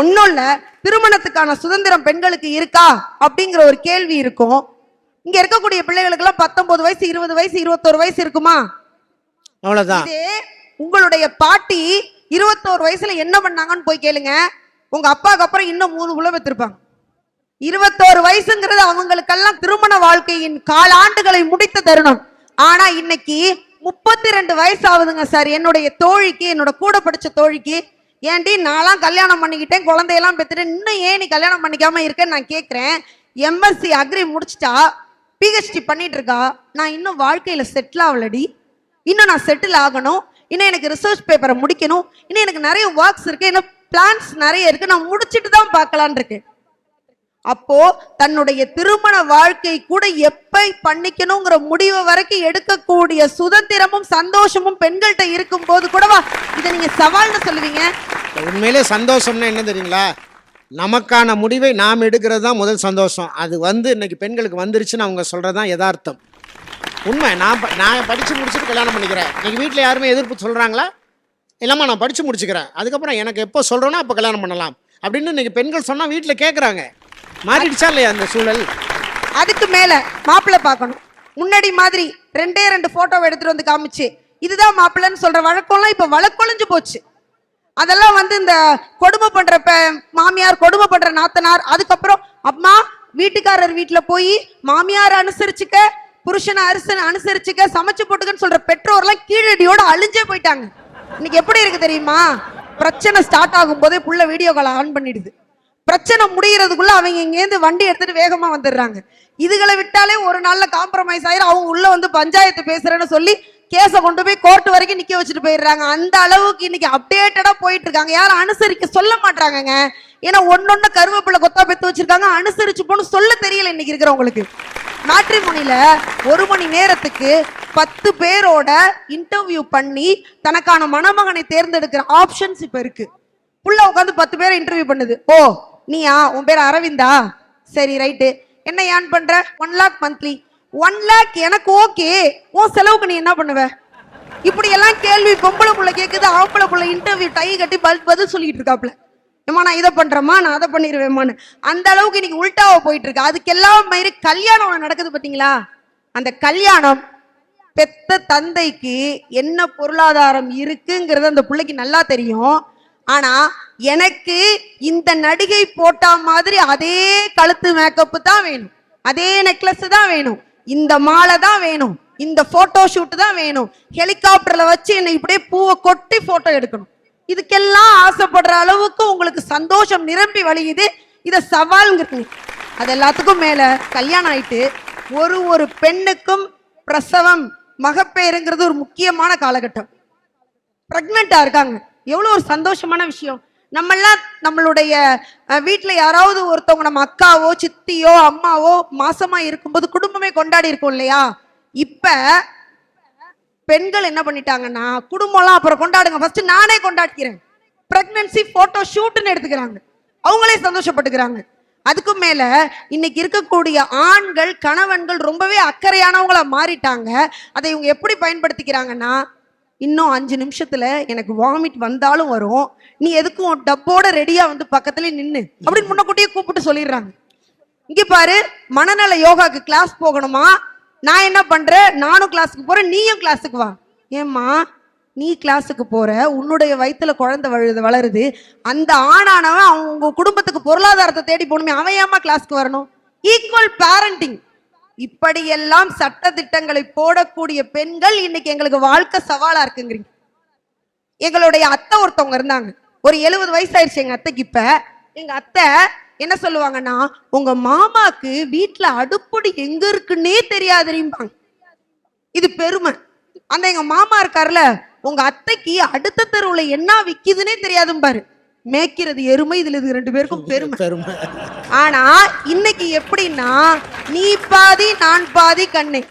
ஒன்றும் இல்ல திருமணத்துக்கான சுதந்திரம் பெண்களுக்கு இருக்கா? அப்படிங்கிற ஒரு கேள்வி இருக்கும். இங்க இருக்கக்கூடிய பிள்ளைகளுக்கு எல்லாம் பத்தொன்பது வயசு இருபது வயசு இருபத்தோரு வயசு இருக்குமா? அவ்வளவுதான். உங்களுடைய பாட்டி இருபத்தோரு வயசுல என்ன பண்ணாங்கன்னு போய் கேளுங்க. உங்க அப்பாவுக்கு அப்புறம் இன்னும் மூணு புள்ள பெற்றிருப்பாங்க. இருபத்தோரு வயசுங்கிறது அவங்களுக்கெல்லாம் திருமண வாழ்க்கையின் காலாண்டுகளை முடித்த தருணம். ஆனா இன்னைக்கு முப்பத்தி ரெண்டு வயசு ஆகுதுங்க சார். என்னுடைய தோழிக்கு என்னோட கூட படிச்ச தோழிக்கு ஏன்டி நான்லாம் கல்யாணம் பண்ணிக்கிட்டேன் குழந்தையெல்லாம் பெற்றுட்டு இன்னும் ஏன் நீ கல்யாணம் பண்ணிக்காம இருக்கேன்னு நான் கேட்குறேன் எம்எஸ்சி அக்ரி முடிச்சிட்டா பிஹெச்டி பண்ணிட்டு இருக்கா நான் இன்னும் வாழ்க்கையில் செட்டில் ஆகலடி. இன்னும் நான் செட்டில் ஆகணும். இன்னும் எனக்கு ரிசர்ச் பேப்பரை முடிக்கணும். இன்னும் எனக்கு நிறைய ஒர்க்ஸ் இருக்கு. இன்னும் பிளான்ஸ் நிறைய இருக்கு. நான் முடிச்சிட்டு தான் பார்க்கலான் இருக்கேன் அப்போ தன்னுடைய திருமண வாழ்க்கை கூட எப்ப பண்ணிக்கணுங்கிற முடிவு வரைக்கும் எடுக்கக்கூடிய சுதந்திரமும் சந்தோஷமும் பெண்கள்கிட்ட இருக்கும் போது கூடவா? இதை நீங்க சவால்னு சொல்லுவீங்க. உண்மையிலே சந்தோஷம்னா என்ன தெரியுங்களா? நமக்கான முடிவை நாம் எடுக்கிறது தான் முதல் சந்தோஷம். அது வந்து இன்னைக்கு பெண்களுக்கு வந்துருச்சுன்னு அவங்க சொல்கிறது தான் யதார்த்தம். உண்மை. நான் ப- நான் படித்து முடிச்சுட்டு கல்யாணம் பண்ணிக்கிறேன். இன்னைக்கு வீட்டில் யாருமே எதிர்ப்பு சொல்கிறாங்களா இல்லைம்மா நான் படித்து முடிச்சுக்கிறேன். அதுக்கப்புறம் எனக்கு எப்போ சொல்கிறேனோ அப்போ கல்யாணம் பண்ணலாம். அப்படின்னு இன்றைக்கி பெண்கள் சொன்னால் வீட்டில் கேட்குறாங்க மாறிடுச்சா இல்லையா அந்த சூழல்? அதுக்கு மேல மாப்பிள்ளை பார்க்கணும். முன்னாடி மாதிரி ரெண்டே ரெண்டு போட்டோவை எடுத்துட்டு வந்து காமிச்சு இதுதான் மாப்பிள்ளைன்னு சொல்ற வழக்கம்லாம் இப்ப வழக்கொழிஞ்சு போச்சு. அதெல்லாம் வந்து இந்த கொடுமை பண்றப்ப மாமியார் கொடுமை பண்ற நாத்தனார் அதுக்கப்புறம் அம்மா வீட்டுக்காரர் வீட்டுல போய் மாமியார் அனுசரிச்சுக்க புருஷனை அரசன் அனுசரிச்சுக்க சமைச்சு போட்டுக்கன்னு சொல்ற பெற்றோர்லாம் கீழடியோட அழிஞ்சே போயிட்டாங்க. இன்னைக்கு எப்படி இருக்கு தெரியுமா? பிரச்சனை ஸ்டார்ட் ஆகும் போதே புள்ள வீடியோ கால் ஆன் பண்ணிடுது. பிரச்சனை முடிகிறதுக்குள்ள அவங்க இங்கேருந்து வண்டி எடுத்துட்டு வேகமா வந்துடுறாங்க. இதுகளை விட்டாலே ஒரு நாள்ல காம்ப்ரமைஸ் ஆயிரும். அவங்க உள்ள வந்து பஞ்சாயத்து பேசுறேன்னு சொல்லி கேஸை கொண்டு போய் கோர்ட் வரைக்கும் நிக்க வச்சுட்டு போயிடுறாங்க. அந்த அளவுக்கு இன்னைக்கு அப்டேட்டடா போயிட்டு இருக்காங்க. யாரும் அனுசரிக்க சொல்ல மாட்டாங்கங்க ஏன்னா ஒன்னொன்னு கருவேப்பிலை கொத்தா பெத்து வச்சிருக்காங்க. அனுசரிச்சு போன்னு சொல்ல தெரியல இன்னைக்கு இருக்கிறவங்களுக்கு. மேட்ரிமோனில ஒரு மணி நேரத்துக்கு பத்து பேரோட இன்டர்வியூ பண்ணி தனக்கான மணமகனை தேர்ந்தெடுக்கிற ஆப்ஷன்ஸ் இப்ப இருக்கு. புள்ள உட்காந்து பத்து பேரை இன்டர்வியூ பண்ணுது. ஓ நீயா? உன் பேர் அரவிந்தா? சரி ரைட்டு. என்ன ஏன் பண்ற? One lakh monthly one lakh எனக்கு ஓகே. உன் செலவுக்கு நீ என்ன பண்ணுவ? இப்படி எல்லாம் கேள்வி பொம்பளை புள்ள கேக்குது ஆம்பளை புள்ள இன்டர்வியூ டை கட்டி பல் பதில் சொல்லிட்டு இருக்காப்ல ஏமா நான் இதை பண்றேமா நான் அதை பண்ணிடுவேம்மான்னு அந்த அளவுக்கு இன்னைக்கு உல்டாவா போயிட்டு இருக்கு அதுக்கெல்லாம் மாதிரி கல்யாணம் நடக்குது பாத்தீங்களா? அந்த கல்யாணம் பெத்த தந்தைக்கு என்ன பொருளாதாரம் இருக்குங்கிறது அந்த பிள்ளைக்கு நல்லா தெரியும். ஆனா எனக்கு இந்த நடிகை போட்டா மாதிரி அதே கழுத்து மேக்கப்பு தான் வேணும். அதே நெக்லஸ் தான் வேணும். இந்த மாலை தான் வேணும். இந்த போட்டோ ஷூட் தான் வேணும். ஹெலிகாப்டர்ல வச்சு என்னை இப்படியே பூவை கொட்டி போட்டோ எடுக்கணும். இதுக்கெல்லாம் ஆசைப்படுற அளவுக்கு உங்களுக்கு சந்தோஷம் நிரம்பி வழியுது. இத சவால்ங்கிறது அது எல்லாத்துக்கும் மேல கல்யாணம் ஆயிட்டு ஒரு ஒரு பெண்ணுக்கும் பிரசவம் மகப்பேறுங்கிறது ஒரு முக்கியமான காலகட்டம். ப்ரெக்னெண்டா இருக்காங்க. எவ்வளோ ஒரு சந்தோஷமான விஷயம். நம்மெல்லாம் நம்மளுடைய வீட்டில் யாராவது ஒருத்தவங்க நம்ம அக்காவோ சித்தியோ அம்மாவோ மாசமா இருக்கும்போது குடும்பமே கொண்டாடி இருக்கோம் இல்லையா? இப்ப பெண்கள் என்ன பண்ணிட்டாங்கன்னா குடும்பம்லாம் அப்புறம் கொண்டாடுங்க. ஃபர்ஸ்ட் நானே கொண்டாடிக்கிறேன். பிரெக்னன்சி போட்டோ ஷூட்னு எடுத்துக்கிறாங்க. அவங்களே சந்தோஷப்பட்டுக்கிறாங்க. அதுக்கும் மேல இன்னைக்கு இருக்கக்கூடிய ஆண்கள் கணவன்கள் ரொம்பவே அக்கறையானவங்களா மாறிட்டாங்க. அதை இவங்க எப்படி பயன்படுத்திக்கிறாங்கன்னா இன்னும் அஞ்சு நிமிஷத்துல எனக்கு வாமிட் வந்தாலும் வரும். நீ எதுக்கும் டப்போட ரெடியா வந்து பக்கத்துல நின்னு. அப்படின்னு முன்னக்கூட்டியே கூப்பிட்டு சொல்லிடுறாங்க. இங்க பாரு மனநல யோகாக்கு கிளாஸ் போகணுமா? நான் என்ன பண்றேன்? நானும் கிளாஸுக்கு போறேன் நீயும் கிளாஸுக்கு வா. ஏம்மா நீ கிளாஸுக்கு போற உன்னுடைய வயிற்றுல குழந்தை வழுது வளருது. அந்த ஆணானவன் அவங்க குடும்பத்துக்கு பொருளாதாரத்தை தேடி போகணுமே அவன் ஏம்மா கிளாஸ்க்கு வரணும்? ஈக்குவல் பேரண்டிங் இப்படியெல்லாம் சட்ட திட்டங்களை போடக்கூடிய பெண்கள் இன்னைக்கு எங்களுக்கு வாழ்க்கை சவாலா இருக்குங்கிறீங்க. எங்களுடைய அத்தை ஒருத்தவங்க இருந்தாங்க. ஒரு எழுபது வயசு ஆயிடுச்சு எங்க அத்தைக்கு இப்ப. எங்க அத்தை என்ன சொல்லுவாங்கன்னா உங்க மாமாக்கு வீட்டுல அடுப்படி எங்க இருக்குன்னே தெரியாதுரிம்பாங்க. இது பெருமை. அந்த எங்க மாமா இருக்காருல உங்க அத்தைக்கு அடுத்த தெருவுல என்ன விக்குதுன்னே தெரியாதும் பாரு மேய்க்கிறது எருமை இதுல இது ரெண்டு பேருக்கும் பெருமை. பெருமை. ஆனா இன்னைக்கு எப்படின்னா நீ பாதி நான் பாதி கண்ணே.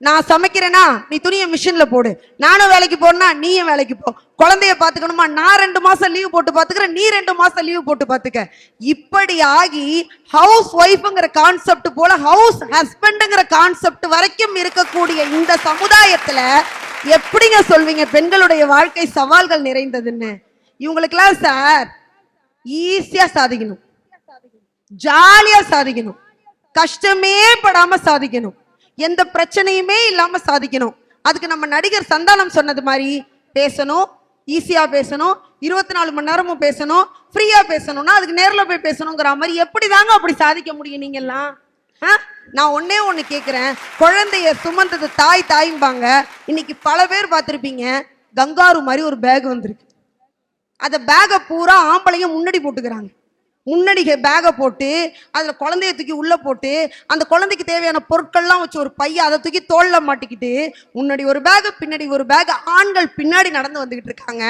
நான் சமைக்கிறேனா நீ துணியை மிஷின்ல போடு. நானும் வேலைக்கு போனா நீயும் வேலைக்கு போ. குழந்தைய பாத்துக்கணுமா நான் ரெண்டு மாசம் லீவ் போட்டு பாத்துக்கிறேன் நீ ரெண்டு மாசம் லீவ் போட்டு பாத்துக்க இப்படி ஆகி ஹவுஸ் ஒய்ஃப்ங்கிற கான்செப்ட் போல ஹவுஸ் ஹஸ்பண்ட்ங்கிற கான்செப்ட் வரைக்கும் இருக்கக்கூடிய இந்த சமுதாயத்துல எப்படிங்க சொல்வீங்க? பெண்களுடைய வாழ்க்கை சவால்கள் நிறைந்ததுன்னு. இவங்களுக்கெல்லாம் சார் ஈஸியா சாதிக்கணும். ஜாலியா சாதிக்கணும். கஷ்டமே படாம சாதிக்கணும். எந்த பிரச்சனையுமே இல்லாம சாதிக்கணும். அதுக்கு நம்ம நடிகர் சந்தானம் சொன்னது மாதிரி பேசணும். ஈஸியா பேசணும். இருபத்தி நாலு மணி நேரமும் பேசணும். ஃப்ரீயா பேசணும்னா அதுக்கு நேரில் போய் பேசணுங்கிற மாதிரி எப்படி தாங்க அப்படி சாதிக்க முடியும் நீங்கெல்லாம்? ஆ? நான் ஒன்னே ஒன்று கேட்குறேன் குழந்தைய சுமந்தது தாய் தாயும்பாங்க. இன்னைக்கு பல பேர் பார்த்துருப்பீங்க. கங்காரு மாதிரி ஒரு பேக் வந்திருக்கு. அந்த பேகை பூரா ஆம்பளைங்க முன்னாடி போட்டுக்கிறாங்க. முன்னாடி பேகை போட்டு அதில் குழந்தைய தூக்கி உள்ளே போட்டு அந்த குழந்தைக்கு தேவையான பொருட்கள்லாம் வச்சு ஒரு பையன் அதை தூக்கி தோளில் மாட்டிக்கிட்டு முன்னாடி ஒரு பேகு பின்னாடி ஒரு பேகு ஆண்கள் பின்னாடி நடந்து வந்துக்கிட்டு இருக்காங்க.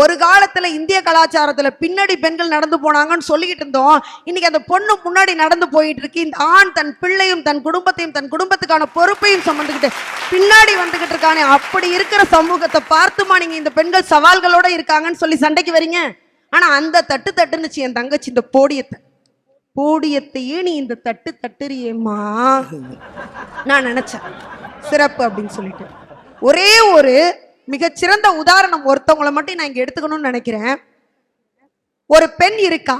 ஒரு காலத்தில் இந்திய கலாச்சாரத்தில் பின்னாடி பெண்கள் நடந்து போனாங்கன்னு சொல்லிக்கிட்டு இருந்தோம். இன்னைக்கு அந்த பொண்ணு முன்னாடி நடந்து போயிட்டு இருக்கு. இந்த ஆண் தன் பிள்ளையும் தன் குடும்பத்தையும் தன் குடும்பத்துக்கான பொறுப்பையும் சுமந்துக்கிட்டு பின்னாடி வந்துக்கிட்டு இருக்கானே. அப்படி இருக்கிற சமூகத்தை பார்த்துமா நீங்கள் இந்த பெண்கள் சவால்களோட இருக்காங்கன்னு சொல்லி சண்டைக்கு வரீங்க? ஆனால் அந்த தட்டு தட்டுனுச்சு என் தங்கச்சி இந்த போடியத்தை. போடியத்தையே நீ இந்த தட்டு தட்டுறியேம்மா. நான் நினச்சேன். சிறப்பு அப்படின்னு சொல்லிட்டு. ஒரே ஒரு மிகச்சிறந்த உதாரணம் ஒருத்தவங்களை மட்டும் நான் இங்கே எடுத்துக்கணும்னு நினைக்கிறேன். ஒரு பெண் இருக்கா?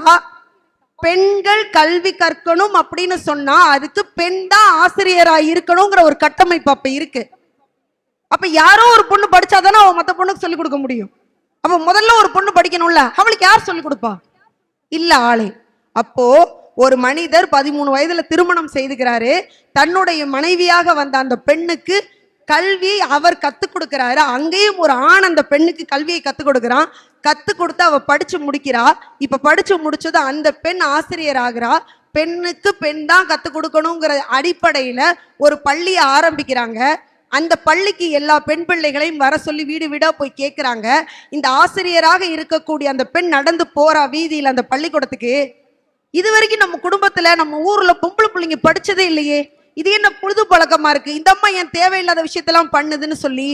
பெண்கள் கல்வி கற்கணும் அப்படின்னு சொன்னா அதுக்கு பெண் தான் ஆசிரியரா இருக்கணுங்கிற ஒரு கட்டமைப்பு அப்ப இருக்கு. அப்ப யாரோ ஒரு பொண்ணு படிச்சாதானே அவன் மற்ற பொண்ணுக்கு சொல்லிக் கொடுக்க முடியும். அப்ப முதல்ல ஒரு பொண்ணு படிக்கணும்ல அவளுக்கு யார் சொல்லி கொடுப்பா? இல்ல ஆளே. அப்போ ஒரு மனிதர் பதிமூணு வயதுல திருமணம் செய்துக்கிறாரு தன்னுடைய மனைவியாக வந்த அந்த பெண்ணுக்கு கல்வி அவர் கத்துக் கொடுக்கிறாரு. அங்கேயும் ஒரு ஆண் அந்த பெண்ணுக்கு கல்வியை கத்துக் கொடுக்கிறான். கற்றுக் கொடுத்து அவ படிச்சு முடிக்கிறா. இப்ப படிச்சு முடிச்சது அந்த பெண் ஆசிரியர் ஆகிறா. பெண்ணுக்கு பெண் தான் கற்றுக் கொடுக்கணுங்கிற அடிப்படையில ஒரு பள்ளியை ஆரம்பிக்கிறாங்க. அந்த பள்ளிக்கு எல்லா பெண் பிள்ளைகளையும் வர சொல்லி வீடு வீடா போய் கேட்குறாங்க இந்த ஆசிரியராக இருக்கக்கூடிய அந்த பெண் நடந்து போறா வீதியில் அந்த பள்ளிக்கூடத்துக்கு. இது வரைக்கும் நம்ம குடும்பத்துல நம்ம ஊர்ல பொம்பளை பிள்ளைங்க படிச்சதே இல்லையே. இது என்ன பொழுது பழக்கமா இருக்கு? இந்த அம்மா ஏன் தேவையில்லாத விஷயத்தெல்லாம் பண்ணுதுன்னு சொல்லி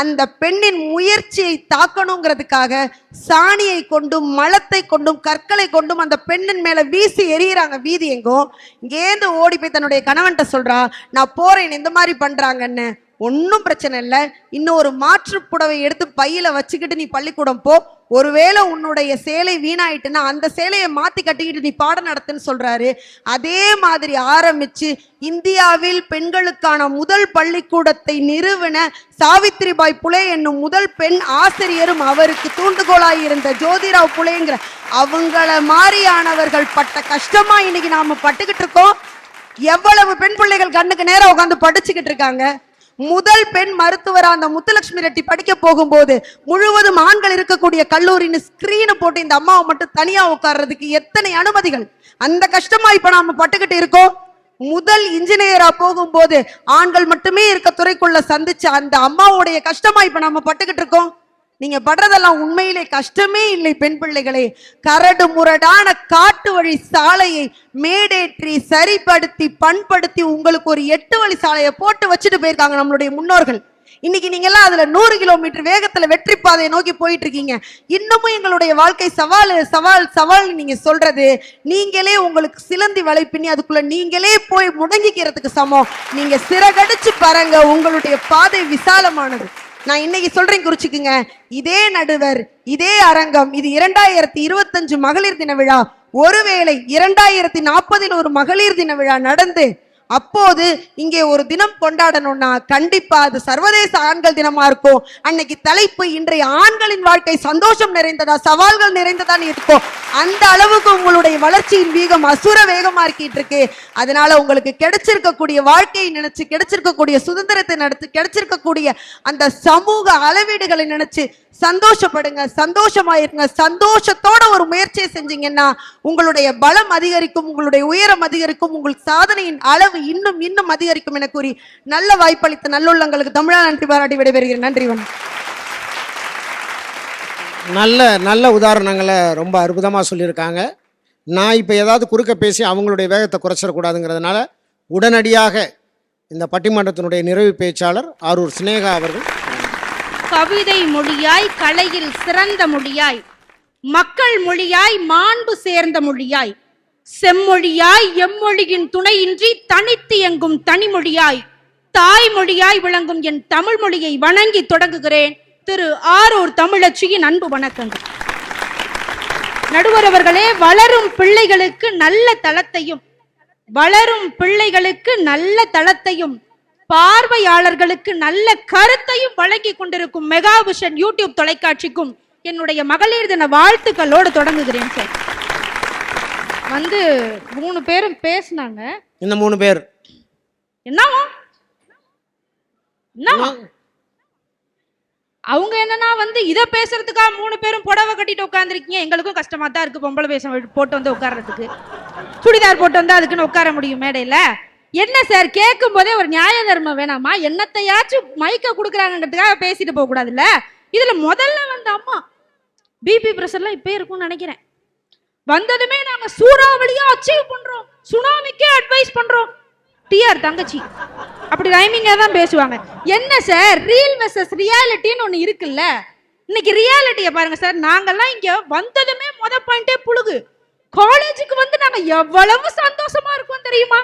அந்த பெண்ணின் முயற்சியை தாக்கணுங்கிறதுக்காக சாணியை கொண்டும் மலத்தை கொண்டும் கற்களை கொண்டும் அந்த பெண்ணின் மேல வீசி எறிகிறாங்க வீதி எங்கும் இங்கேருந்து ஓடி போய் தன்னுடைய கணவன்கிட்ட சொல்றா நான் போறேன் இந்த மாதிரி பண்றாங்கன்னு. ஒன்றும் பிரச்சனை இல்லை. இன்னும் ஒரு மாற்று புடவை எடுத்து பையில வச்சுக்கிட்டு நீ பள்ளிக்கூடம் போ. ஒருவேளை உன்னுடைய சேலை வீணாயிட்டுன்னா அந்த சேலையை மாத்தி கட்டிக்கிட்டு நீ பாடம் நடத்துன்னு சொல்றாரு. அதே மாதிரி ஆரம்பிச்சு இந்தியாவில் பெண்களுக்கான முதல் பள்ளிக்கூடத்தை நிறுவன சாவித்திரிபாய் புலே என்னும் முதல் பெண் ஆசிரியரும் அவருக்கு தூண்டுகோலாய் இருந்த ஜோதிராவ் புலேங்கிற அவங்கள மாதிரியானவர்கள் பட்ட கஷ்டமா இன்னைக்கு நாம பட்டுக்கிட்டு இருக்கோம். எவ்வளவு பெண் பிள்ளைகள் கண்ணுக்கு நேரம் உட்காந்து படிச்சுக்கிட்டு இருக்காங்க. முதல் பெண் மருத்துவர் அந்த முத்துலட்சுமி ரெட்டி படிக்க போகும்போது முழுவதும் ஆண்கள் இருக்கக்கூடிய கல்லூரின்னு ஸ்கிரீனு போட்டு இந்த அம்மாவை மட்டும் தனியா உட்கார்றதுக்கு எத்தனை அனுமதிகள்? அந்த கஷ்டமா இப்ப நாம பட்டுக்கிட்டு இருக்கோம். முதல் இன்ஜினியரா போகும்போது ஆண்கள் மட்டுமே இருக்க துறைக்குள்ள சந்திச்ச அந்த அம்மாவுடைய கஷ்டமா இப்ப நாம பட்டுக்கிட்டு இருக்கோம். நீங்க படுறதெல்லாம் உண்மையிலே கஷ்டமே இல்லை பெண் பிள்ளைகளே. கரடு முரடான காட்டு வழி சாலையை மேடேற்றி சரிப்படுத்தி பண்படுத்தி உங்களுக்கு ஒரு எட்டு வழி சாலையை போட்டு வச்சுட்டு போயிருக்காங்க நம்மளுடைய முன்னோர்கள். இன்னைக்கு நீங்க எல்லாம் அதுல நூறு கிலோமீட்டர் வேகத்துல வெற்றி பாதையை நோக்கி போயிட்டு இருக்கீங்க இன்னமும் எங்களுடைய வாழ்க்கை சவால் சவால் சவால் நீங்க சொல்றது நீங்களே உங்களுக்கு சிலந்தி வலை பின்னி அதுக்குள்ள நீங்களே போய் முடங்கிக்கிறதுக்கு சமம். நீங்க சிறகடிச்சு பாருங்க உங்களுடைய பாதை விசாலமானது. நான் இன்னைக்கு சொல்றேன் குறிச்சுக்குங்க. இதே நடுவர் இதே அரங்கம் இது இரண்டாயிரத்தி இருபத்தஞ்சு மகளிர் தின விழா. ஒருவேளை இரண்டாயிரத்தி நாற்பதில் ஒரு மகளிர் தின விழா நடந்து அப்போது இங்கே ஒரு தினம் கொண்டாடணும்னா கண்டிப்பா அது சர்வதேச ஆண்கள் தினமா இருக்கும். அன்னைக்கு தலைப்பு இன்றைய ஆண்களின் வாழ்க்கை சந்தோஷம் நிறைந்ததா சவால்கள் நிறைந்ததான்னு இருக்கும். அந்த அளவுக்கு உங்களுடைய வளர்ச்சியின் வேகம் அசுர வேகமா இருக்கிட்டு இருக்கு அதனால உங்களுக்கு கிடைச்சிருக்கக்கூடிய வாழ்க்கையை நினைச்சு கிடைச்சிருக்கக்கூடிய சுதந்திரத்தை நடத்து கிடைச்சிருக்கக்கூடிய அந்த சமூக அளவீடுகளை நினைச்சு சந்தோஷப்படுங்க சந்தோஷமாயிருங்க. சந்தோஷத்தோட ஒரு முயற்சியை செஞ்சீங்கன்னா உங்களுடைய பலம் அதிகரிக்கும் உங்களுடைய உயரம் அதிகரிக்கும் உங்கள் சாதனையின் அளவு இன்னும் இன்னும் அதிகரிக்கும் என கூறி நல்ல வாய்ப்பளித்த நல்லுள்ளங்களுக்கு தமிழா நன்றி பாராட்டி விடைபெறுகிறேன். நன்றி வணக்கம். நல்ல நல்ல உதாரணங்களை ரொம்ப அற்புதமாக சொல்லியிருக்காங்க. நான் இப்போ ஏதாவது குறுக்க பேசி அவங்களுடைய வேகத்தை குறைச்சிடக்கூடாதுங்கிறதுனால உடனடியாக இந்த பட்டிமன்றத்தினுடைய நிறைவு பேச்சாளர் ஆரூர் சினேகா அவர்கள் கவிதை மொழியாய் கலையில் சிறந்த மொழியாய் மக்கள் மொழியாய் மாண்பு சேர்ந்த மொழியாய் செம்மொழியாய் எம்மொழியின் துணையின்றி தனித்து எங்கும் தனிமொழியாய் தாய்மொழியாய் விளங்கும் என் தமிழ் மொழியை வணங்கி தொடங்குகிறேன். திரு. ஆரூர் தமிழச்சியின் அன்பு வணக்கங்கள். நடுவர் அவர்களே வளரும் பிள்ளைகளுக்கு நல்ல தளத்தையும் வளரும் பிள்ளைகளுக்கு நல்ல தளத்தையும் பார்வையாளர்களுக்கு நல்ல கருத்தையும் வழங்கி கொண்டிருக்கும் மெகாவிஷன் யூடியூப் தொலைக்காட்சிக்கும் என்னுடைய மகளிர் தின வாழ்த்துக்களோடு தொடங்குகிறேன் சார். வந்து மூணு பேரும் பேசுனாங்க. இந்த மூணு பேர்? என்னவா? என்னவா? அவங்க என்னன்னா வந்து இத பேசுறதுக்காக மூணு பேரும் புடவை கட்டிட்டு உட்காந்துருக்கீங்க எங்களுக்கும் கஷ்டமா தான் இருக்கு பொம்பளை வேஷம் போட்டு வந்து உட்கார்றதுக்கு. சுடிதார் போட்டு வந்து அதுக்குன்னு உட்கார முடியும் மேடையில. என்ன சார் கேட்கும் போதே ஒரு நியாய தர்மம் வேணாமா? என்னத்தையாச்சும் மைக்க கொடுக்குறாங்கன்றதுக்காக பேசிட்டு போக கூடாதுல்ல? இதுல முதல்ல வந்த அம்மா பிபி பிரஷர்லாம் இப்பயே இருக்கும்னு நினைக்கிறேன். வந்ததுமே நாங்க சூறாவளியா அச்சீவ் பண்றோம். சுனாமிக்கே அட்வைஸ் பண்றோம். டிஆர் தங்கச்சி. அப்படி ரைமிங்கா தான் பேசுவாங்க. என்ன சார்? ரீல் வெர்சஸ் ரியாலிட்டின்னு ஒண்ணு இருக்குல்ல? இன்னைக்கு ரியாலிட்டியை பாருங்க சார் நாங்கெல்லாம் இங்க வந்ததுமே முத பாயிண்டே புழுகு. காலேஜுக்கு வந்து நாங்க எவ்வளவு சந்தோஷமா இருக்கோம் தெரியுமா?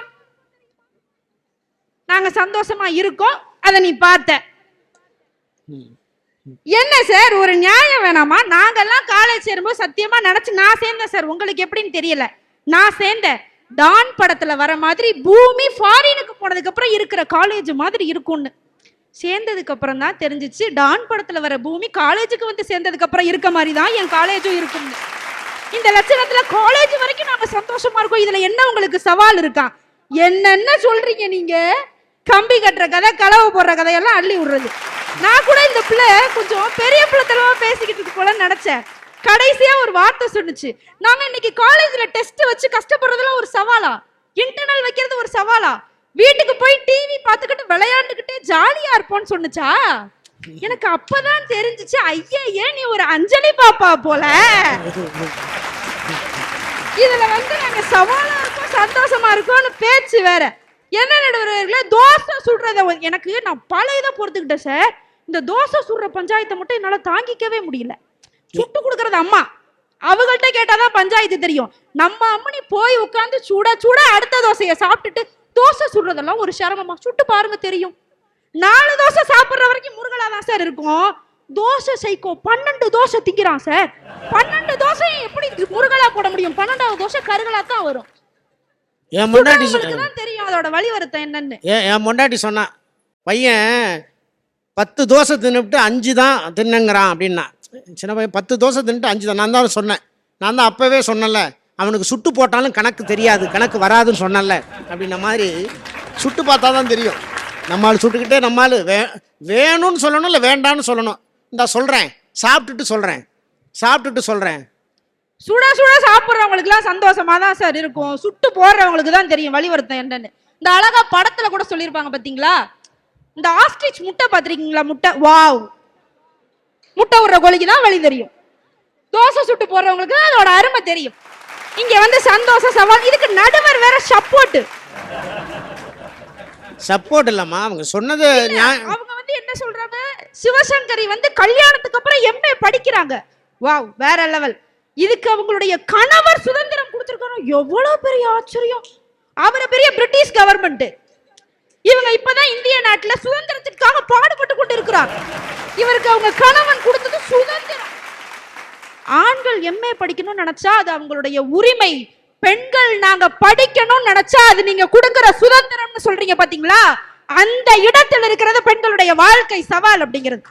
நாங்க சந்தோஷமா இருக்கோம் அதை நீ பார்த்த. என்ன சார் ஒரு நியாயம் வேணாமா? நாங்கெல்லாம் காலேஜ் சேரும்போது சத்தியமா நினைச்சு நான் சேர்ந்தேன் சார். உங்களுக்கு எப்படின்னு தெரியல. நான் சேர்ந்தேன். டான் படத்துல வர மாதிரி பூமி ஃபாரினுக்கு போனதுக்கு அப்புறம் இருக்கிற காலேஜ் மாதிரி இருக்கும்னு. சேர்ந்ததுக்கு அப்புறம் தான் தெரிஞ்சிச்சு. டான் படத்துல வர பூமி காலேஜுக்கு வந்து சேர்ந்ததுக்கு அப்புறம் இருக்க மாதிரி தான் என் காலேஜும் இருக்கும்னு. இந்த லட்சணத்துல காலேஜ் வரைக்கும் நாங்க சந்தோஷமா இருக்கோம். இதுல என்ன உங்களுக்கு சவால் இருக்கா? என்னென்ன சொல்றீங்க நீங்க? கம்பி கட்டுற கதை களவு போடுற கதையெல்லாம் அள்ளி விடுறது. நான் கூட இந்த பிள்ளை கொஞ்சம் பெரிய பிள்ளைத்தனமா பேசிக்கிட்டு இருக்கு போல நினைச்சேன். கடைசியா ஒரு வார்த்தை சொன்னுச்சு நாங்க இன்னைக்கு காலேஜ்ல டெஸ்ட் வச்சு கஷ்டப்படுறதுலாம் ஒரு சவாலா? இன்டர்னல் வைக்கிறது ஒரு சவாலா? வீட்டுக்கு போய் டிவி பார்த்துக்கிட்டு விளையாண்டுக்கிட்டே ஜாலியா இருப்போம்னு சொன்னுச்சா? எனக்கு அப்பதான் தெரிஞ்சுச்சு ஐயா ஏன் நீ ஒரு அஞ்சலி பாப்பா போல? இதுல வந்து நாங்க சவாலா இருக்கோம் சந்தோஷமா இருக்கோம்னு பேச்சு வேற. என்ன நடுவர்களே தோசை சுடுறத எனக்கு நான் பல இதை பொறுத்துக்கிட்டேன் சார் இந்த தோசை சுடுற பஞ்சாயத்தை மட்டும் என்னால் தாங்கிக்கவே முடியல. சுட்டு கொடுக்கறது அம்மா. அவங்கள்ட்ட கேட்டாதான் பஞ்சாயத்து தெரியும். நம்ம அம்மனி போய் உட்காந்து சுட சுட அடுத்த தோசையை சாப்பிட்டுட்டு தோசை சுடுறதெல்லாம் ஒரு சிரமமா? சுட்டு பாருங்க தெரியும். நாலு தோசை சாப்பிட்ற வரைக்கும் முருகலா தான் சார் இருக்கும். தோசை சைக்கோ பன்னெண்டு தோசை திங்கிறான் சார். பன்னெண்டு தோசை எப்படி முருகலா போட முடியும்? பன்னெண்டாவது தோசை கருகலா தான் வரும். என் முன்னாடி தெரியும் அதோட வழி வருத்தம் என்னன்னு. என் என் முன்னாடி சொன்னான் பையன் பத்து தோசை தின்னுபிட்டு அஞ்சு தான் தின்னுங்கிறான் அப்படின்னா. சின்ன பையன் பத்து தோசை தின்னுட்டு அஞ்சு தான். நான் தான் சொன்னேன். நான் தான் அப்போவே சொன்னேன்ல அவனுக்கு சுட்டு போட்டாலும் கணக்கு தெரியாது கணக்கு வராதுன்னு சொன்னேன்ல அப்படின்ன மாதிரி சுட்டு பார்த்தா தான் தெரியும். நம்மால் சுட்டுக்கிட்டே நம்மால் வே வேணும்னு சொல்லணும் இல்லை வேண்டான்னு சொல்லணும். இந்த சொல்கிறேன் சாப்பிட்டுட்டு சொல்கிறேன் சாப்பிட்டுட்டு சொல்கிறேன் சுட சுட சாப்பிடுறவங்களுக்குலாம் சந்தோஷமா தான் சார் இருக்கும். சுட்டு போடுறவங்களுக்கு தான் தெரியும் வழி வருத்தம் என்னன்னு. இந்த அழகா படத்துல கூட சொல்லியிருப்பாங்க பாத்தீங்களா? இந்த ஆஸ்ட்ரிச் முட்டை பாத்திருக்கீங்களா? முட்டை வாவ். முட்டை விடுற கோழிக்கு தான் வழி தெரியும். தோசை சுட்டு போடுறவங்களுக்கு தான் அதோட அருமை தெரியும். இங்க வந்து சந்தோஷம் சவால். இதுக்கு நடுவர் வேற சப்போர்ட் சப்போர்ட் இல்லைம்மா. அவங்க சொன்னது அவங்க வந்து என்ன சொல்றாங்க? சிவசங்கரி வந்து கல்யாணத்துக்கு அப்புறம் எம்ஏ படிக்கிறாங்க. வாவ் வேற லெவல் இதுக்கு அவங்களுடைய கணவர் சுதந்திரம் கொடுத்திருக்காரு? எவ்வளவு பெரிய ஆச்சரியம். அவரை பெரிய பிரிட்டிஷ் கவர்மெண்ட் இவங்க இப்பதான் இந்திய நாட்டுல சுதந்திரத்திற்காக பாடுபட்டு கொண்டு இருக்கிறாங்க இவருக்கு அவங்க கணவன் கொடுத்தது சுதந்திரம். ஆண்கள் எம்ஏ படிக்கணும்னு நினைச்சா அது அவங்களுடைய உரிமை. பெண்கள் நாங்க படிக்கணும்னு நினைச்சா அது நீங்க கொடுக்கிற சுதந்திரம்னு சொல்றீங்க பாத்தீங்களா? அந்த இடத்துல இருக்கிறது பெண்களுடைய வாழ்க்கை சவால் அப்படிங்கிறது.